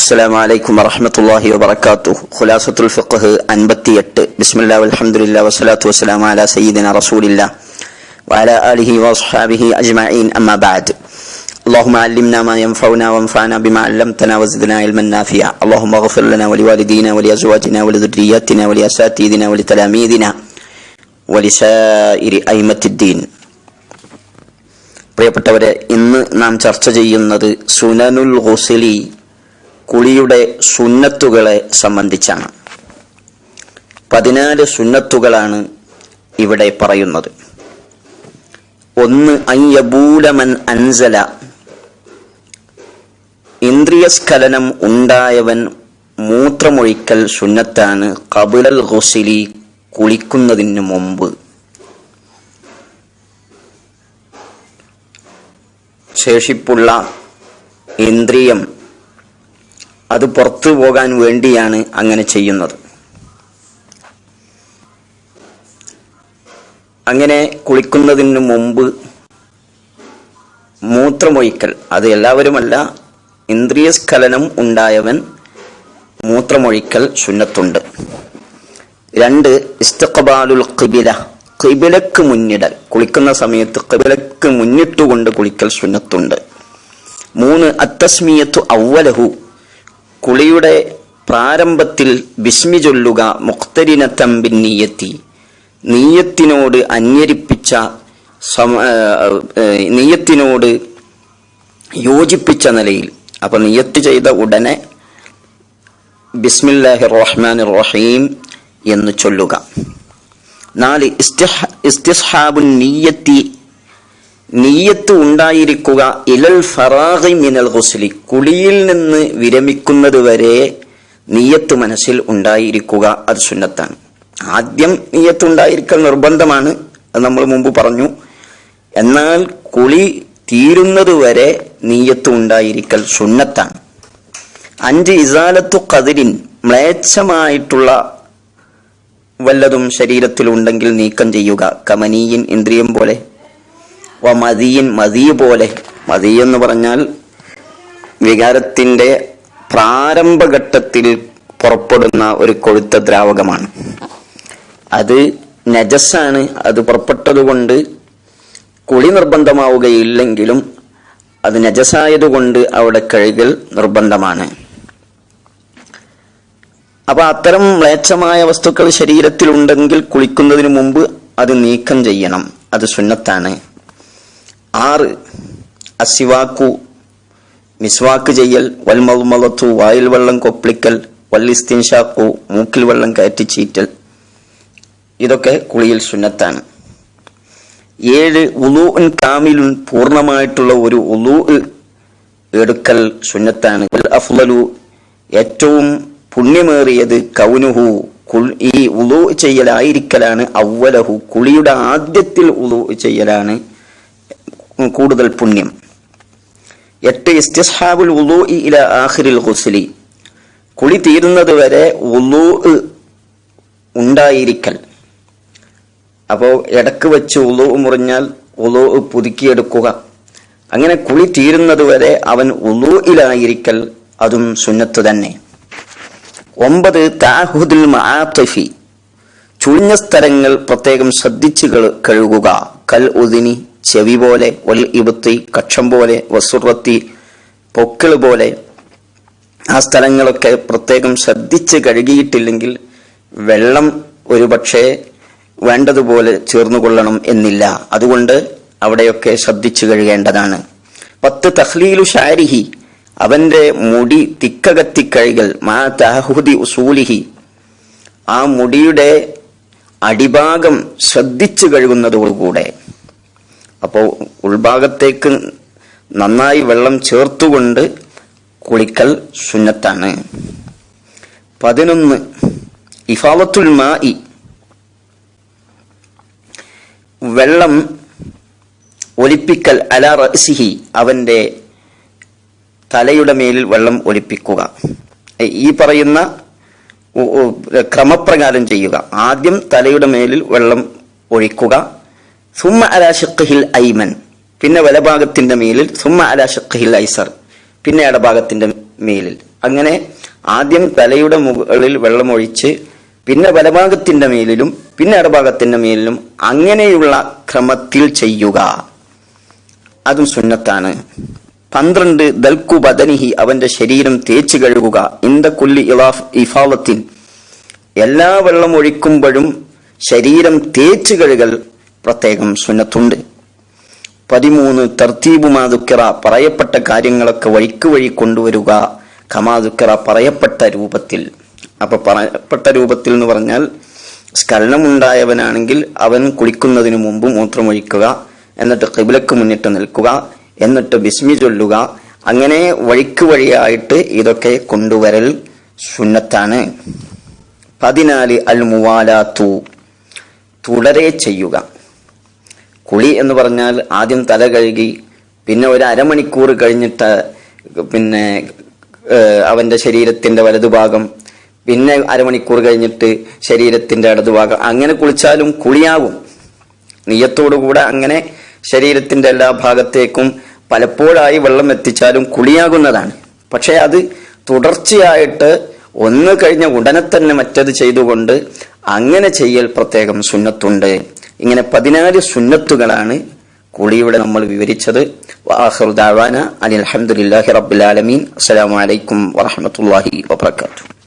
السلام عليكم ورحمة الله وبركاته خلاصة الفقه أنبتيت بسم الله والحمد لله والصلاة والسلام على سيدنا رسول الله وعلى آله وأصحابه أجمعين أما بعد اللهم علمنا ما ينفعنا وانفعنا بما علمتنا وزدنا علما نافعا اللهم اغفر لنا ولوالدينا ولأزواجنا ولذرياتنا ولأساتذتنا ولتلاميذنا ولسائر أئمة الدين പ്രിയപ്പെട്ടവരെ ഇന്ന് നാം ചർച്ച ചെയ്യുന്നത് സുനനുൽ ഗുസിലി കുളിയുടെ സുന്നത്തുകളെ സംബന്ധിച്ചാണ്. പതിനാല് സുന്നത്തുകളാണ് ഇവിടെ പറയുന്നത്. ഒന്ന് അയ്യബൂലമൻ അൻസല. ഇന്ദ്രിയസ്ഖലനം ഉണ്ടായവൻ മൂത്രമൊഴിക്കൽ സുന്നത്താണ് കബുലൽ ഹുസിലി കുളിക്കുന്നതിന് മുമ്പ്. ശേഷിപ്പുള്ള ഇന്ദ്രിയം അത് പുറത്തു പോകാൻ വേണ്ടിയാണ് അങ്ങനെ ചെയ്യുന്നത്. അങ്ങനെ കുളിക്കുന്നതിന് മുമ്പ് മൂത്രമൊഴിക്കൽ. അത് എല്ലാവരുമല്ല ഇന്ദ്രിയ സ്ഖലനം ഉണ്ടായവൻ മൂത്രമൊഴിക്കൽ ശുന്നത്തുണ്ട് രണ്ട് ഇസ്തഖബാലുൽ ഖിബില. ഖിബിലക്ക് മുന്നിടൽ. കുളിക്കുന്ന സമയത്ത് ഖിബിലക്ക് മുന്നിട്ടുകൊണ്ട് കുളിക്കൽ സുന്നത്തുണ്ട്. മൂന്ന് അത്തസ്മിയത്തു അവലഹു കുളിയുടെ പ്രാരംഭത്തിൽ ബിസ്മി ചൊല്ലുക മുഖ്തരിനത്തമ്പിൻ നീയത്തി. നീയത്തിനോട് അന്യരിപ്പിച്ച സമ നീയത്തിനോട് യോജിപ്പിച്ച നിലയിൽ. അപ്പൊ നിയത്ത് ചെയ്ത ഉടനെ ബിസ്മില്ലാഹി റഹ്മാൻ റഹീം എന്ന് ചൊല്ലുക. നാല് ഇസ്തിഹാബുൻ നീയത്തി നീയത്ത് ഉണ്ടായിരിക്കുക ഇലൽ ഫറാഹി മിനൽ ഗുസ്ലി. കുളിയിൽ നിന്ന് വിരമിക്കുന്നത് വരെ നീയത്ത് മനസ്സിൽ ഉണ്ടായിരിക്കുക അത് സുന്നത്താണ്. ആദ്യം നീയത്ത് ഉണ്ടായിരിക്കൽ നിർബന്ധമാണ് അത് നമ്മൾ മുമ്പ് പറഞ്ഞു. എന്നാൽ കുളി തീരുന്നത് വരെ നീയത്ത് ഉണ്ടായിരിക്കൽ സുന്നത്താണ്. അഞ്ച് ഇസാലത്തു കതിരിൻ മ്ലേച്ഛമായിട്ടുള്ള വല്ലതും ശരീരത്തിലുണ്ടെങ്കിൽ നീക്കം ചെയ്യുക. കമനീയൻ ഇന്ദ്രിയം പോലെ. വ മതിയിൻ മതി പോലെ. മതി എന്ന് പറഞ്ഞാൽ വികാരത്തിന്റെ പ്രാരംഭഘട്ടത്തിൽ പുറപ്പെടുന്ന ഒരു കൊഴുത്ത ദ്രാവകമാണ്. അത് നജസ്സാണ്. അത് പുറപ്പെട്ടതുകൊണ്ട് കുളി നിർബന്ധമാവുകയില്ലെങ്കിലും അത് നജസായതുകൊണ്ട് അവിടെ കഴുകൽ നിർബന്ധമാണ്. അപ്പൊ അത്തരം മ്ലേച്ഛമായ വസ്തുക്കൾ ശരീരത്തിലുണ്ടെങ്കിൽ കുളിക്കുന്നതിന് മുമ്പ് അത് നീക്കം ചെയ്യണം. അത് സുന്നത്താണ്. ആറ്. അസിവാക്കു മിസ്വാക്ക് ചെയ്യൽ വൽമൽമലത്തു വായിൽ വെള്ളം കൊപ്പിളിക്കൽ വല്ലിസ്തിൻഷാക്കു മൂക്കിൽ വെള്ളം കയറ്റിച്ചീറ്റൽ ഇതൊക്കെ കുളിയിൽ സുന്നത്താണ്. ഏഴ് ഉലൂൻ കാമിലുൻ പൂർണമായിട്ടുള്ള ഒരു ഉലൂ എടുക്കൽ സുന്നത്താണ്. അഫ്ലലു ഏറ്റവും പുണ്യമേറിയത് കൗനുഹു ഈ ഉലു ചെയ്യലായിരിക്കലാണ് അവലഹു കുളിയുടെ ആദ്യത്തിൽ ഉലു ചെയ്യലാണ്. കൂടുതൽ പുണ്യം. എട്ട് ഇസ്തിസ്ഹാബുൽ ഉലു ഇല ആഖിരിൽ ഗുസ്ലി. കുളി തീരുന്നത് വരെ ഉലു ഉണ്ടായിരിക്കൽ. അപ്പോൾ ഇടയ്ക്ക് വെച്ച് ഉലു മുറിഞ്ഞാൽ ഉലു പുതുക്കിയെടുക്കുക. അങ്ങനെ കുളി തീരുന്നത് വരെ അവൻ ഉലൂയിലായിരിക്കൽ അതും സുന്നത്ത് തന്നെ. ഒമ്പത് താഹുദുൽ മഹാത്തഫി ചുഴിഞ്ഞ സ്ഥലങ്ങൾ പ്രത്യേകം ശ്രദ്ധിച്ചു കഴുകുക. കൽ ഉദിനി. ചെവി പോലെ വൽ ഇബത്തി കക്ഷം പോലെ വസുറത്തി പൊക്കിൾ പോലെ ആ സ്ഥലങ്ങളൊക്കെ പ്രത്യേകം ശ്രദ്ധിച്ച് കഴുകിയിട്ടില്ലെങ്കിൽ വെള്ളം ഒരുപക്ഷെ വേണ്ടതുപോലെ ചേർന്നുകൊള്ളണം എന്നില്ല. അതുകൊണ്ട് അവിടെയൊക്കെ ശ്രദ്ധിച്ചു കഴുകേണ്ടതാണ്. പത്ത് തഹ്ലീലു ഷാരിഹി അവന്റെ മുടി തിക്കകത്തി കഴുകൽ മാ തഹുദി ഉസൂലിഹി ആ മുടിയുടെ അടിഭാഗം ശ്രദ്ധിച്ചു കഴുകുന്നതോടുകൂടെ. അപ്പോൾ ഉൾഭാഗത്തേക്ക് നന്നായി വെള്ളം ചേർത്തുകൊണ്ട് കുളിക്കൽ സുന്നത്താണ്. പതിനൊന്ന് ഇഫാവത്തുൽ മായി വെള്ളം ഒലിപ്പിക്കൽ അല റസിഹി അവന്റെ തലയുടെ മേലിൽ വെള്ളം ഒലിപ്പിക്കുക. ഈ പറയുന്ന ക്രമപ്രകാരം ചെയ്യുക. ആദ്യം തലയുടെ മേലിൽ വെള്ളം ഒഴിക്കുക. സുമ്മ അലാഷിഖിൽ ഐമൻ പിന്നെ വലഭാഗത്തിന്റെ മേലിൽ സുമ അലാഷിഖിൽ ഐസർ പിന്നെ ഇടഭാഗത്തിന്റെ മേലിൽ. അങ്ങനെ ആദ്യം തലയുടെ മുകളിൽ വെള്ളമൊഴിച്ച് പിന്നെ വലഭാഗത്തിന്റെ മേലിലും പിന്നെ ഇടഭാഗത്തിന്റെ മേലിലും അങ്ങനെയുള്ള ക്രമത്തിൽ ചെയ്യുക. അതും സുന്നത്താണ്. പന്ത്രണ്ട് ദൽക്കു ബദനിഹി അവന്റെ ശരീരം തേച്ച് കഴുകുക. ഇന്ത കുല്ലി ഇലാഫ് ഇഫാവത്തിൻ. എല്ലാ വെള്ളം ഒഴിക്കുമ്പോഴും ശരീരം തേച്ച് കഴുകൽ പ്രത്യേകം സുന്നത്തുണ്ട്. പതിമൂന്ന് തർത്തീബുമാതുക്കിറ പറയപ്പെട്ട കാര്യങ്ങളൊക്കെ വഴിക്ക് വഴി കൊണ്ടുവരിക. ഖമാതുക്കിറ പറയപ്പെട്ട രൂപത്തിൽ. അപ്പൊ പറയപ്പെട്ട രൂപത്തിൽ എന്ന് പറഞ്ഞാൽ സ്ഖലനമുണ്ടായവനാണെങ്കിൽ അവൻ കുളിക്കുന്നതിന് മുമ്പ് മൂത്രമൊഴിക്കുക എന്നിട്ട് കിബിലക്ക് മുന്നിട്ട് നിൽക്കുക എന്നിട്ട് ബിസ്മി ചൊല്ലുക. അങ്ങനെ വഴിക്ക് വഴിയായിട്ട് ഇതൊക്കെ കൊണ്ടുവരൽ സുന്നത്താണ്. പതിനാല് അൽ മുവാലാത്തു തുടരെ ചെയ്യുക. കുളി എന്ന് പറഞ്ഞാൽ ആദ്യം തല കഴുകി പിന്നെ ഒരു അരമണിക്കൂർ കഴിഞ്ഞിട്ട് പിന്നെ അവന്റെ ശരീരത്തിന്റെ വലതുഭാഗം പിന്നെ അരമണിക്കൂർ കഴിഞ്ഞിട്ട് ശരീരത്തിന്റെ ഇടതുഭാഗം. അങ്ങനെ കുളിച്ചാലും കുളിയാവും. നീയത്തോടുകൂടെ അങ്ങനെ ശരീരത്തിന്റെ എല്ലാ ഭാഗത്തേക്കും പലപ്പോഴായി വെള്ളം എത്തിച്ചാലും കുളിയാകുന്നതാണ്. പക്ഷേ അത് തുടർച്ചയായിട്ട് ഒന്ന് കഴിഞ്ഞ ഉടനെ തന്നെ മറ്റത് ചെയ്തുകൊണ്ട് അങ്ങനെ ചെയ്യൽ പ്രത്യേകം സുന്നത്തുണ്ട്. ഇങ്ങനെ പതിനാല് സുന്നത്തുകളാണ് കൂടിയിവിടെ നമ്മൾ വിവരിച്ചത്. വാഹുദാവാന അലി അലഹമുല്ലാഹി റബ്ബുലാലമീൻ അസ്സലാമു അലൈക്കും വാത്തു